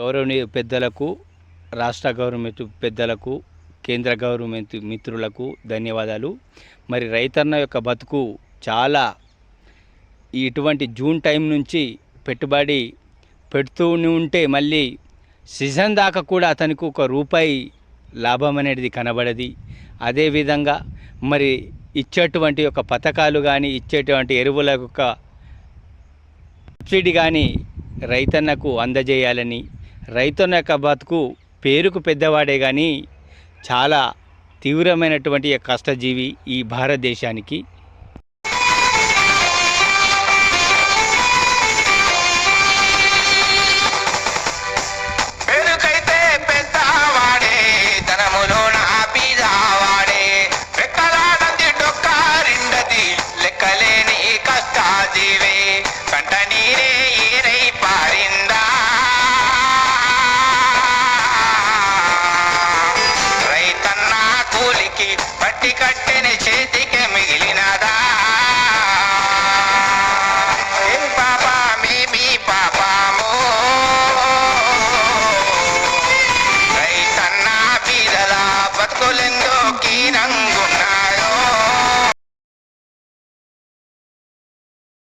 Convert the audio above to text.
గౌరవనీయ పెద్దలకు రాష్ట్ర గవర్నమెంట్ పెద్దలకు కేంద్ర గవర్నమెంట్ మిత్రులకు ధన్యవాదాలు. మరి రైతన్న యొక్క బతుకు చాలా ఇటువంటి జూన్ టైం నుంచి పెట్టుబడి పెడుతూనే ఉంటే మళ్ళీ సీజన్ దాకా కూడా అతనికి ఒక రూపాయి లాభం అనేది కనబడది. అదేవిధంగా మరి ఇచ్చేటువంటి యొక్క పథకాలు కానీ ఇచ్చేటువంటి ఎరువుల యొక్క సబ్సిడీ కానీ రైతన్నకు అందజేయాలని రైతన్న యొక్క బతుకు పేరుకు పెద్దవాడే కానీ చాలా తీవ్రమైనటువంటి కష్టజీవి ఈ భారతదేశానికి.